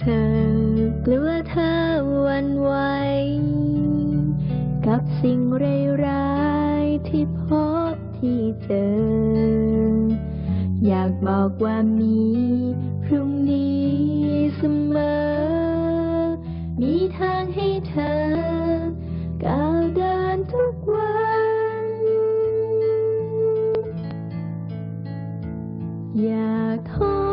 เธอกลัวเธอวันไหวกับสิ่งร้ายๆที่พบที่เจอ อยากบอกว่ามีพรุ่งนี้เสมอ มีทางให้เธอก้าวเดินทุกวันอย่าท้อ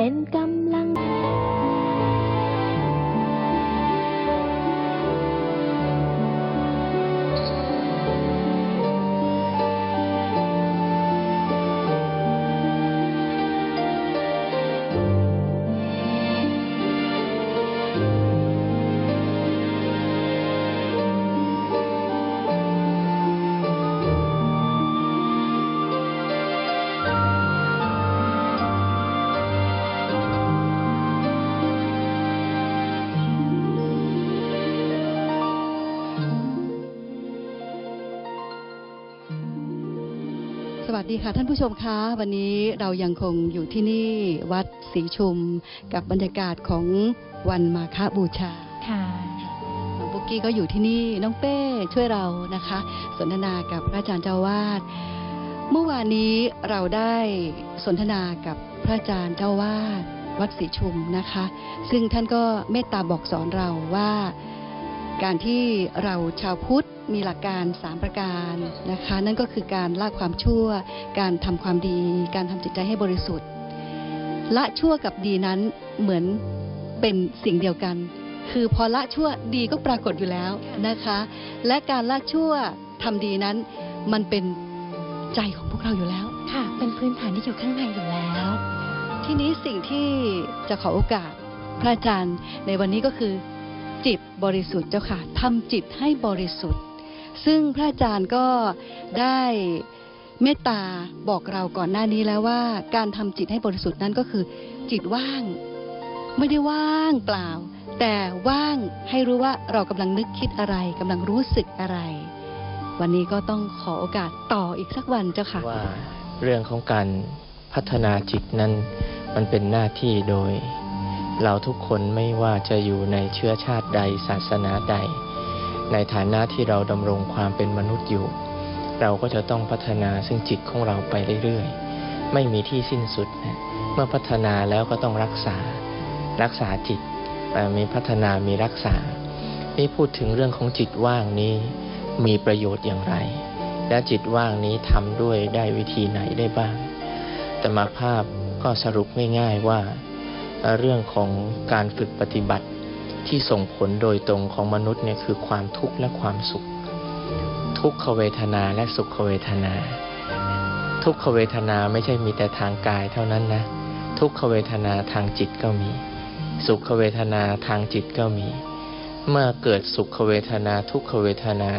เป็ วัสดีค่ะท่านผู้ชมคะวันนี้เรายังคงอยู่ที่นี่วัดศรีชุมกับบรรยากาศของวันมาฆบูชาค่ะน้องปุ๊กกี้ก็อยู่ที่นี่น้องเป้ช่วยเรานะคะ สนทนากับพระอาจารย์เจ้าวาดเมื่อวานนี้เราได้สนทนากับพระอาจารย์เจ้าวาดวัดศรีชุมนะคะ ซึ่งท่านก็เมตตาบอกสอนเราว่า การที่เราชาวพุทธ มีหลักการ 3 ประการนะคะ นั่นก็คือการละความชั่ว การทำความดี การทำจิตใจให้บริสุทธิ์ ละชั่วกับดีนั้นเหมือนเป็นสิ่งเดียวกัน คือพอละชั่วดีก็ปรากฏอยู่แล้วนะคะ และการละชั่วทำดีนั้น มันเป็นใจของพวกเราอยู่แล้ว ค่ะ เป็นพื้นฐานที่อยู่ข้างในอยู่แล้ว ทีนี้สิ่งที่จะขอโอกาสพระอาจารย์ในวันนี้ก็คือจิตบริสุทธิ์เจ้าค่ะทำจิตให้บริสุทธิ์ ซึ่งพระอาจารย์ก็ได้เมตตาบอกเราก่อนหน้านี้แล้วว่า การทำจิตให้บริสุทธิ์นั้นก็คือ จิตว่าง ไม่ได้ว่างเปล่า แต่ว่างให้รู้ว่าเรากำลังนึกคิดอะไรกำลังรู้สึกอะไร วันนี้ก็ต้องขอโอกาสต่ออีกสักวันเจ้าค่ะว่าเรื่องของการพัฒนาจิตนั้น มันเป็นหน้าที่โดย เราทุกคนไม่ว่าจะอยู่ในเชื้อชาติใดศาสนาใด ในฐานะที่เราดำรงความเป็นมนุษย์อยู่ เราก็จะต้องพัฒนาซึ่งจิตของเราไปเรื่อยๆ ไม่มีที่สิ้นสุดนะเมื่อพัฒนาแล้วก็ต้องรักษา รักษาจิต มีพัฒนามีรักษา นี่พูดถึงเรื่องของจิตว่างนี้มีประโยชน์อย่างไร และจิตว่างนี้ทำด้วยได้วิธีไหนได้บ้าง แต่มาภาพก็สรุปง่ายๆว่า เรื่องของการฝึกปฏิบัติ ที่ส่งผลโดยตรงของมนุษย์เนี่ยคือความทุกข์และความสุข ทุกขเวทนาและสุขเวทนา ทุกขเวทนาไม่ใช่มีแต่ทางกายเท่านั้นนะ ทุกขเวทนาทางจิตก็มี สุขเวทนาทางจิตก็มี เมื่อเกิดสุขเวทนาทุกขเวทนา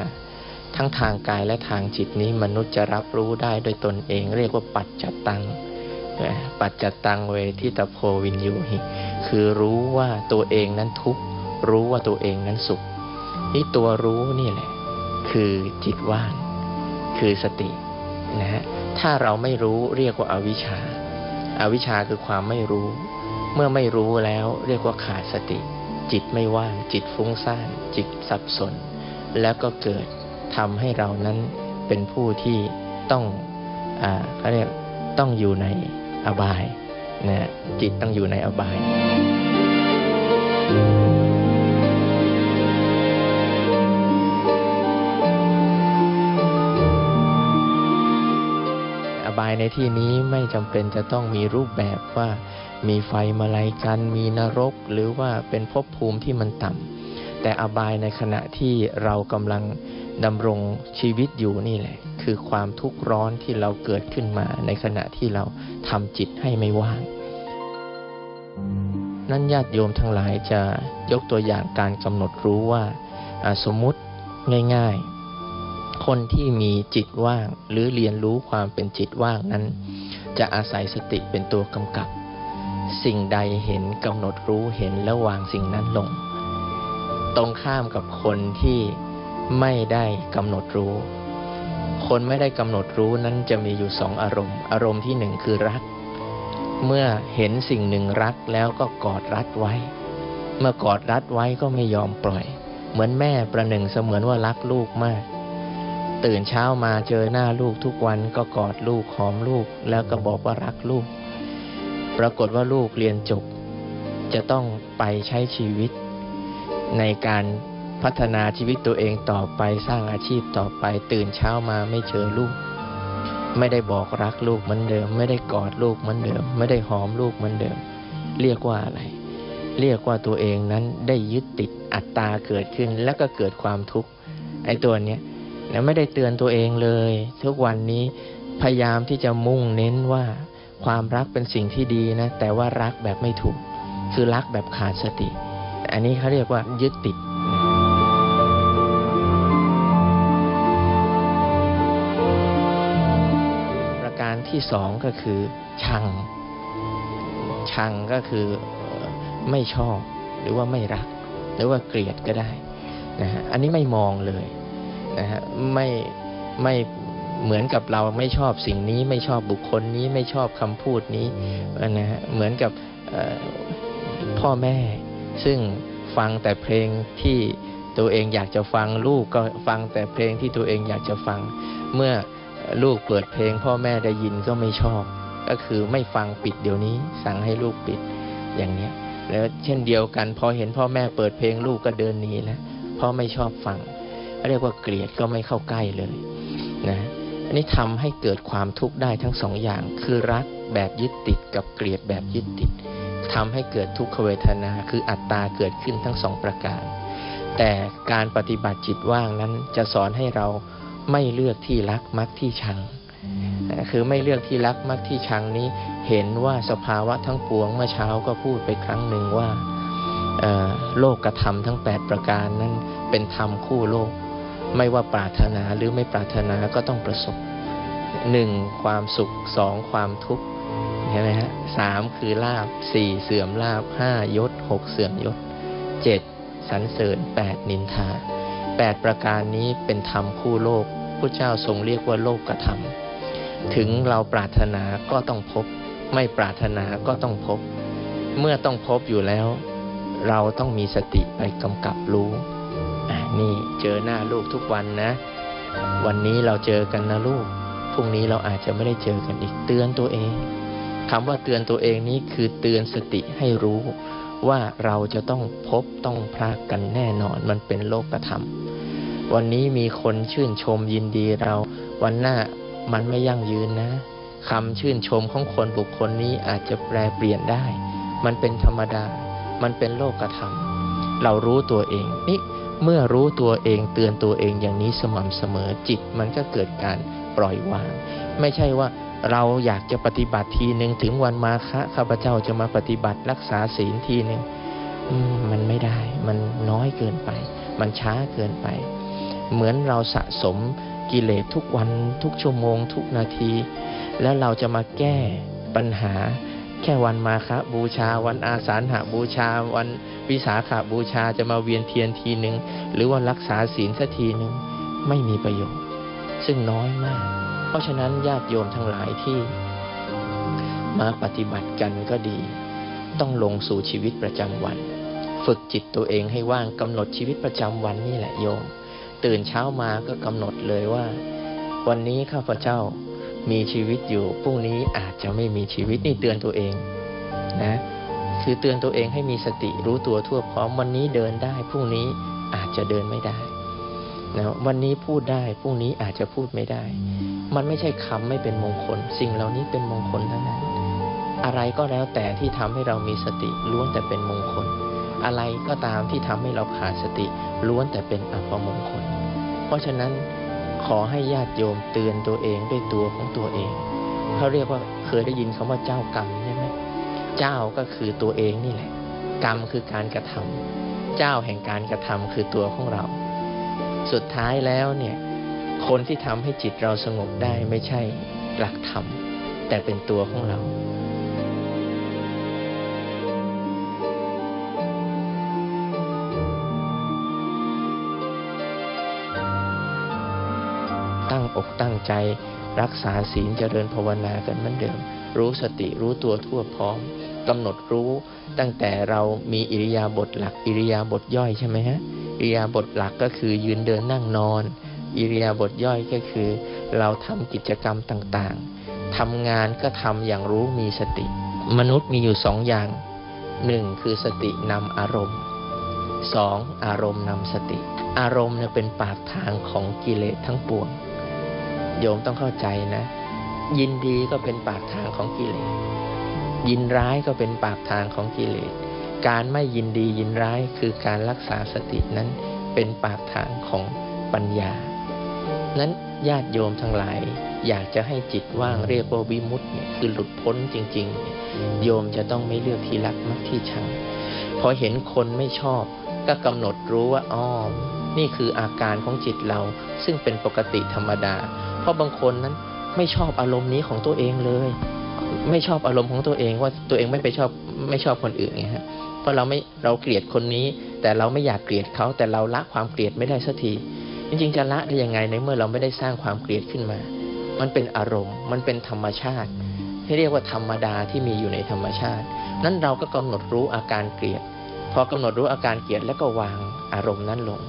ทั้งทางกายและทางจิตนี้มนุษย์จะรับรู้ได้โดยตนเอง เรียกว่าปัจจตังปัจจตังเวทิตโพวินยูหิ คือรู้ว่าตัวเองนั้นทุกข์ รู้ว่าตัวเองนั้นสุขนี่ตัวรู้นี่แหละ คือจิตว่าง คือสตินะฮะถ้าเราไม่รู้เรียกว่าอาวิชชาอาวิชชาคือความไม่รู้ เมื่อไม่รู้แล้วเรียกว่าขาดสติ จิตไม่ว่าง จิตฟุ้งซ่าน จิตสับสน แล้วก็เกิดทำให้เรานั้นเป็นผู้ที่ต้องอ่าเขาเรียกต้องอยู่ในอบายนะจิตต้องอยู่ในอบายอบ ในที่นี้ไม่จำเป็นจะต้องมีรูปแบบว่า มีไฟมาลัยกัน มีนรก หรือว่าเป็นภพภูมิที่มันต่ำแต่อบายในขณะที่เรากำลังดำรงชีวิตอยู่นี่แหละ คือความทุกข์ร้อนที่เราเกิดขึ้นมา ในขณะที่เราทำจิตให้ไม่ว่าง นั่นญาติโยมทั้งหลายจะยกตัวอย่างการกำหนดรู้ว่าอ่าสมมุติง่าย ๆ คนที่มีจิตว่าง หรือเรียนรู้ความเป็นจิตว่างนั้น จะอาศัยสติเป็นตัวกำกับ สิ่งใดเห็นกำหนดรู้เห็นแล้ววางสิ่งนั้นลง ตรงข้ามกับคนที่ไม่ได้กำหนดรู้ คนไม่ได้กำหนดรู้นั้นจะมีอยู่สองอารมณ์ อารมณ์ที่หนึ่งคือรัก เมื่อเห็นสิ่งหนึ่งรักแล้วก็กอดรัดไว้ เมื่อกอดรัดไว้ก็ไม่ยอมปล่อย เหมือนแม่ประหนึ่งเสมือนว่ารักลูกมาก ตื่นเช้ามาเจอหน้าลูกทุกวันก็กอดลูกหอมลูก แล้วก็บอกว่ารักลูก ปรากฏว่าลูกเรียนจบ จะต้องไปใช้ชีวิต ในการพัฒนาชีวิตตัวเองต่อไปสร้างอาชีพต่อไป ตื่นเช้ามาไม่เจอลูก ไม่ได้บอกรักลูกเหมือนเดิม ไม่ได้กอดลูกเหมือนเดิม ไม่ได้หอมลูกเหมือนเดิม เรียกว่าอะไร เรียกว่าตัวเองนั้นได้ยึดติดอัตตาเกิดขึ้นแล้วก็เกิดความทุกข์ไอ้ตัวเนี้ย แล้วไม่ได้เตือนตัวเองเลย ทุกวันนี้พยายามที่จะมุ่งเน้นว่า ความรักเป็นสิ่งที่ดีนะ แต่ว่ารักแบบไม่ถูก คือรักแบบขาดสติ อันนี้เขาเรียกว่ายึดติดประการที่สองก็คือ ชัง ชังก็คือเอ่อไม่ชอบ หรือว่าไม่รัก หรือว่าเกลียดก็ได้นะฮะอันนี้ไม่มองเลย นะฮะไม่ไม่เหมือนกับเราไม่ชอบสิ่งนี้ไม่ชอบบุคคลนี้ไม่ชอบคำพูดนี้นะฮะเหมือนกับเอ่อพ่อแม่ ซึ่งฟังแต่เพลงที่ตัวเองอยากจะฟังลูกก็ฟังแต่เพลงที่ตัวเองอยากจะฟัง เมื่อลูกเปิดเพลง พ่อแม่ได้ยินก็ไม่ชอบ ก็คือไม่ฟังปิดเดี๋ยวนี้ สั่งให้ลูกปิดอย่างเนี้ยแล้วเช่นเดียวกันพอเห็นพ่อแม่เปิดเพลงลูกก็เดินหนีแล้วเพราะไม่ชอบฟัง เรียกว่าเกลียดก็ไม่เข้าใกล้เลยนะอันนี้ทำให้เกิดความทุกข์ได้ทั้งสองอย่าง คือรักแบบยึดติดกับเกลียดแบบยึดติดทำให้เกิดทุกขเวทนา คืออัตตาเกิดขึ้นทั้งสองประการ แต่การปฏิบัติจิตว่างนั้นจะสอนให้เราไม่เลือกที่รักมักที่ชัง คือไม่เลือกที่รักมักที่ชังนี้ เห็นว่าสภาวะทั้งปวงเมื่อเช้าก็พูดไปครั้งหนึ่งว่าโลกกระทำทั้ง 8 ประการนั้นเป็นธรรมคู่โลก ไม่ว่าปรารถนาหรือไม่ปรารถนาก็ต้องประสบหนึ่งความสุขสองความทุกข์เห็นไหมฮะสามคือลาบสี่เสื่อมลาบห้ายศหกเสื่อมยศเจ็ดสรรเสริญแปดนินทาแปดประการนี้เป็นธรรมคู่โลกพระเจ้าทรงเรียกว่าโลกกระทำถึงเราปรารถนาก็ต้องพบ ไม่ปรารถนาก็ต้องพบ เมื่อต้องพบอยู่แล้ว เราต้องมีสติไปกำกับรู้ นี่เจอหน้าลูกทุกวันนะ วันนี้เราเจอกันนะลูก พรุ่งนี้เราอาจจะไม่ได้เจอกันอีกเตือนตัวเองคำว่าเตือนตัวเองนี้คือเตือนสติให้รู้ว่าเราจะต้องพบต้องพรากกันแน่นอนมันเป็นโลกธรรม วันนี้มีคนชื่นชมยินดีเรา วันหน้ามันไม่ยั่งยืนนะคำชื่นชมของคนบุคคลนี้อาจจะแปลเปลี่ยนได้ มันเป็นธรรมดา มันเป็นโลกธรรม เรารู้ตัวเองนี่ เมื่อรู้ตัวเองเตือนตัวเองอย่างนี้สม่ำเสมอจิตมันก็เกิดการปล่อยวาง ไม่ใช่ว่าเราอยากจะปฏิบัติทีหนึ่งถึงวันมาคะข้าพเจ้าจะมาปฏิบัติรักษาศีลทีหนึ่งมมันไม่ได้ มันน้อยเกินไป มันช้าเกินไป เหมือนเราสะสมกิเลสทุกวันทุกชั่วโมง ทุกนาที แล้วเราจะมาแก้ปัญหา แค่วันมาคะบูชา วันอาสาฬหาบูชา วันวิสาขาบูชาจะมาเวียนเทียนทีหนึ่งหรือว่ารักษาศีลสักทีหนึ่งไม่มีประโยชน์ ซึ่งน้อยมาก เพราะฉะนั้นญาติโยมทั้งหลายที่มาปฏิบัติกันก็ดี ต้องลงสู่ชีวิตประจำวัน ฝึกจิตตัวเองให้ว่างกำหนดชีวิตประจำวันนี่แหละโยม ตื่นเช้ามาก็กำหนดเลยว่า วันนี้ข้าพเจ้า มีชีวิตอยู่พรุ่งนี้อาจจะไม่มีชีวิตนี่เตือนตัวเองนะคือเตือนตัวเองให้มีสติรู้ตัวทั่วพร้อมวันนี้เดินได้พรุ่งนี้อาจจะเดินไม่ได้นะวันนี้พูดได้พรุ่งนี้อาจจะพูดไม่ได้ มันไม่ใช่คำไม่เป็นมงคล สิ่งเหล่านี้เป็นมงคลทั้งนั้น อะไรก็แล้วแต่ที่ทำให้เรามีสติล้วนแต่เป็นมงคล อะไรก็ตามที่ทำให้เราขาดสติล้วนแต่เป็นอัปมงคล เพราะฉะนั้น ขอให้ญาติโยมเตือนตัวเองด้วยตัวของตัวเองเขาเรียกว่าเคยได้ยินคำว่าเจ้ากรรมใช่ไหมเจ้าก็คือตัวเองนี่แหละ กรรมคือการกระทำเจ้าแห่งการกระทำคือตัวของเรา สุดท้ายแล้วเนี่ย คนที่ทำให้จิตเราสงบได้ไม่ใช่หลักธรรมแต่เป็นตัวของเรา อกตั้งใจ รักษาศีลเจริญภาวนากันเหมือนเดิม รู้สติรู้ตัวทั่วพร้อมกำหนดรู้ตั้งแต่เรามีอิริยาบถหลัก อิริยาบถย่อยใช่ไหมฮะอิริยาบถหลักก็คือยืนเดินนั่งนอน อิริยาบถย่อยก็คือ เราทำกิจกรรมต่างๆทำงานก็ทำอย่างรู้มีสติ มนุษย์มีอยู่สองอย่างหนึ่งคือสตินำอารมณ์สองอารมณ์นำสติ อารมณ์เนี่ยเป็นปากทางของกิเลสทั้งปวง โยมต้องเข้าใจนะ ยินดีก็เป็นปากทางของกิเลส ยินร้ายก็เป็นปากทางของกิเลส การไม่ยินดียินร้ายคือการรักษาสตินั้นเป็นปากทางของปัญญา นั้นญาติโยมทั้งหลาย อยากจะให้จิตว่างเรียกว่าวิมุตติเนี่ยคือหลุดพ้นจริงๆ โยมจะต้องไม่เลือกที่รักมักที่ชัง พอเห็นคนไม่ชอบ ก็กำหนดรู้ว่าอ้อมนี่คืออาการของจิตเราซึ่งเป็นปกติธรรมดา ราะบางคนนั้นไม่ชอบอารมณ์นี้ของตัวเองเลย ไม่ชอบอารมณ์ของตัวเองว่าตัวเองไม่ไปชอบไม่ชอบคนอื่นไงฮะเพราะเราไม่เราเกลียดคนนี้ แต่เราไม่อยากเกลียดเขาแต่เราละความเกลียดไม่ได้สักทีจริงๆจะละได้ยังไงในเมื่อเราไม่ได้สร้างความเกลียดขึ้นมา มันเป็นอารมณ์ มันเป็นธรรมชาติ ที่เรียกว่าธรรมดาที่มีอยู่ในธรรมชาติ นั้นเราก็กำหนดรู้อาการเกลียด พอกำหนดรู้อาการเกลียดแล้วก็วางอารมณ์นั้นลง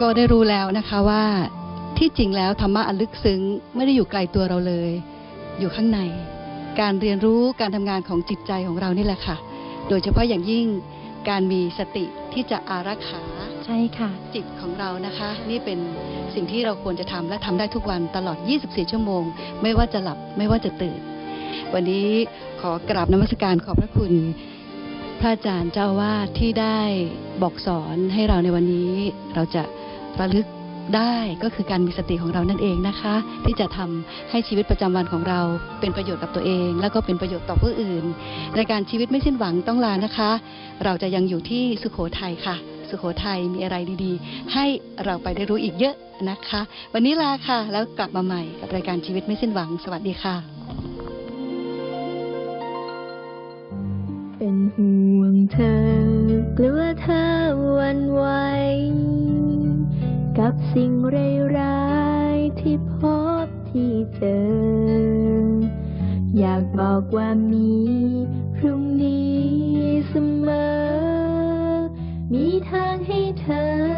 ก็ได้รู้แล้วนะคะว่าที่จริงแล้วธรรมะอันลึกซึ้งไม่ได้อยู่ไกลตัวเราเลย อยู่ข้างใน การเรียนรู้การทำงานของจิตใจของเรานี่แหละค่ะ โดยเฉพาะอย่างยิ่งการมีสติที่จะอารักขาใช่ค่ะ จิตของเรานะคะ นี่เป็นสิ่งที่เราควรจะทำและทำได้ทุกวันตลอด 24 ชั่วโมง ไม่ว่าจะหลับไม่ว่าจะตื่น วันนี้ขอกราบนมัสการขอบพระคุณ พระอาจารย์เจ้าอาวาดที่ได้บอกสอนให้เราในวันนี้เราจะ ระลึกได้ก็คือการมีสติของเรานั่นเองนะคะ ที่จะทำให้ชีวิตประจำวันของเราเป็นประโยชน์กับตัวเอง แล้วก็เป็นประโยชน์ต่อผู้อื่นรายการชีวิตไม่สิ้นหวังต้องลานะคะ เราจะยังอยู่ที่สุโขทัยค่ะ สุโขทัยมีอะไรดีๆ ให้เราไปได้รู้อีกเยอะนะคะ วันนี้ลาค่ะ แล้วกลับมาใหม่กับรายการชีวิตไม่สิ้นหวัง สวัสดีค่ะ เป็นห่วงเธอกลัวเธอวันไหว กับสิ่งร้ายๆที่พบที่เจอ อยากบอกว่ามีพรุ่งนี้เสมอ มีทางให้เธอ